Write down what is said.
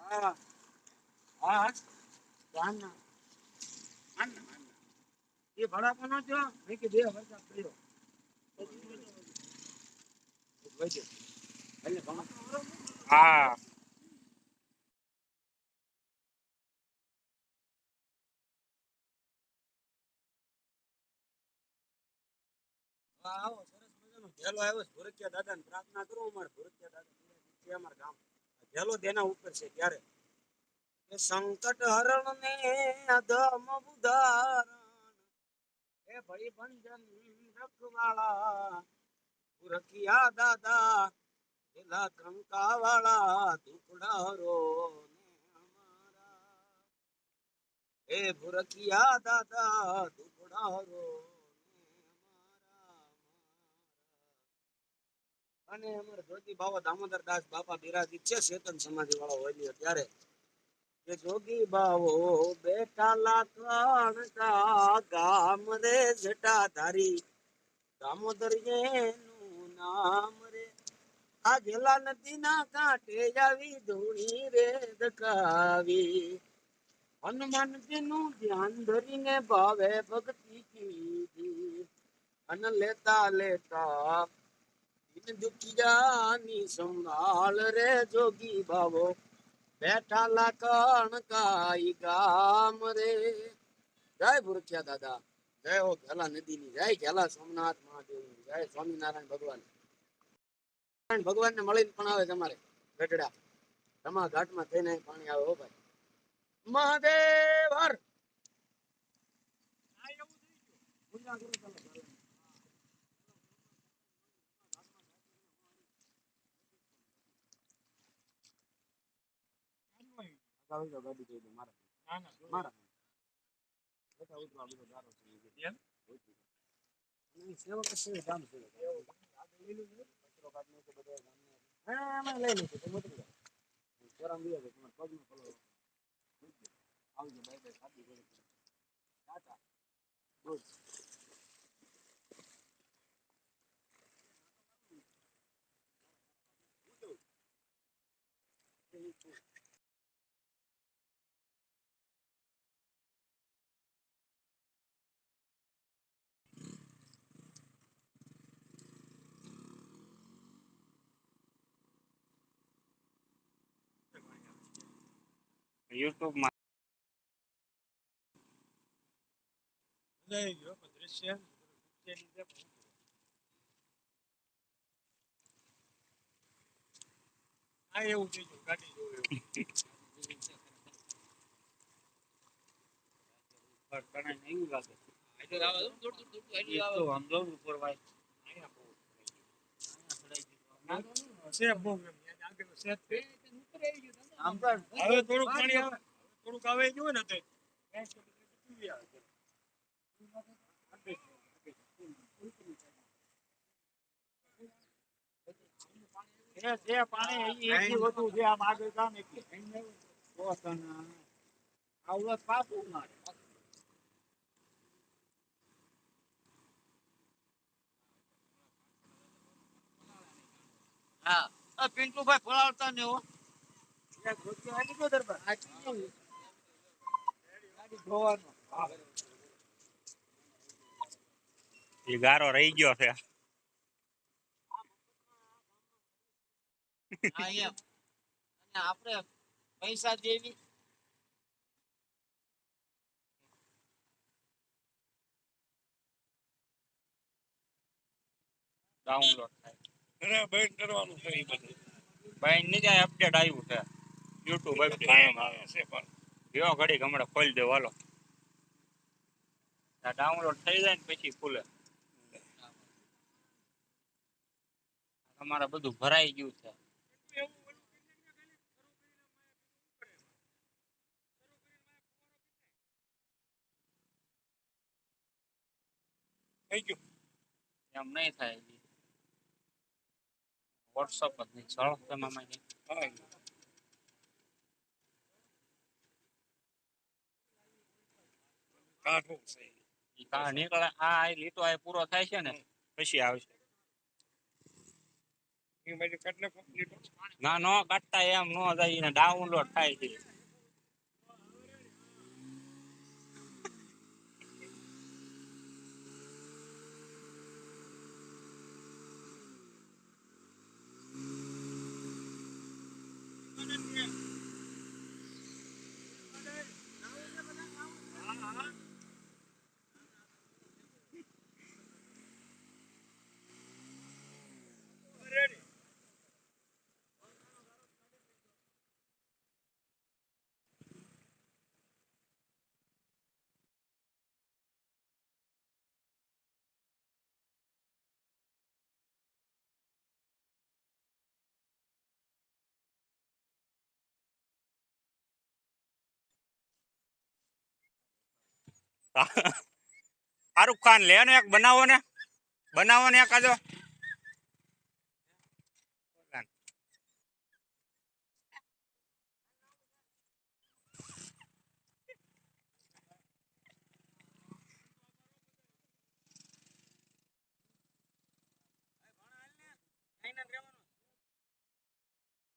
હા. એ ભડાકો નો થયો મેં કે બે વરસાદ થયો હા આવો સરસ મજાનો ઘેલો આવ્યો છે ભૂરકિયા દાદાને પ્રાર્થના કરો અમારે ભૂરકિયા દાદા છે અમારા ગામ ઘેલો તેના ઉપર છે ત્યારે કે સંકટ હરણ ને અધમ ઉદાહરણ હે ભાઈ બંધન રખવાળા ભૂરકિયા દાદા પેલા કંકા વાળા દુકડા હરો ને અમારા હે ભૂરકિયા દાદા દુકડા હરો અને અમારે જોગી બાબા દામોદર દાસ બાપા બિરાજી છે ચેતન સમાધિ વાળો હોય ત્યારે કે જોગી બાવો બેટા લાખણ કા ગામ રે જટા ધારી દામોદર એનું નામ રે આ ગેલા નદી ના કાંઠે આવી ધૂણી રે દકાવી હનુમાનજી નું ધ્યાન ધરીને ભાવે ભક્તિ કીધી અન લેતા લેતા દિન દુખિયાની સંભાળ રે જોગી ભાવો. બેઠા લાકણ કાઈ ગામ રે. જય ભૂરખિયા દાદા. જય હો ઘેલા નદીની જય ઘેલા સોમનાથ મહાદેવ જય સ્વામિનારાયણ ભગવાન નારાયણ ભગવાન ને મળીને પણ આવે તમારે ગઢડા. રમા ઘાટમાં થઈને પાણી આવે હો ભાઈ. મહાદેવ હર. કરો ચાલો, અગાઉ તો ગાડી જોઈ મારા મારા બેટા ઉતરો, આ બધો ગારો છે. એમ? એ સેવક છે, ગામ. લઈ લીધું, કચરો કાઢીને તો બધા ગામને. હા, એમાં લઈ લીધું. ચોરામ લઈ આવજો, તમારા પગનો પલો દો. આવજો, બાય બાય, સાદી. ટાટા. યુટ્યુબમાં લઈ ગયો, પણ દ્રશ્ય તેની જે પણ હા એવું થઈ ગયું ગાડી જોવે એવું. પર તને એવું લાગે આટલું આવા દો, દૂર દૂર દૂર આટલું એ આવા. તો આમ જોઉં ઉપર ભાઈ અહીંયા બહુ અહીંયા ચડાઈ દીધું. છે હવે થોડુંક પાણી થોડુંક આવે જોવે ને તો. હા. પિન્ટુભાઈ ફળાવતા ને હો. એ ગારો રહી ગયો છે હા એમ અને આપણે પૈસા દેવી ડાઉનલોડ થાય અરે બંધ કરવાનું છે ઈ બધું. ભાઈ ની જાય અપડેટ આવ્યું છે યુટ્યુબ કાયમ આવે છે પણ. જો ઘડી હમણાં ખોલી દેવો હાલો ડાઉનલોડ થઈ જાય ને પછી ખુલે. અમારે બધું ભરાઈ ગયું છે. થઈ ગયું. એમ નહીં થાય. વોટ્સઅપ જ નહીં. ચલો તમે કાઢવું છે. ઈ કા નીકળે. આ લીટો આ પૂરો થાય છે ને? પછી આવશે. ના નો કાઢતા એમ નો જાય ડાઉનલોડ થાય છે. શાહરુખ ખાન લે ને એક બનાવો ને. બનાવો ને એકાદો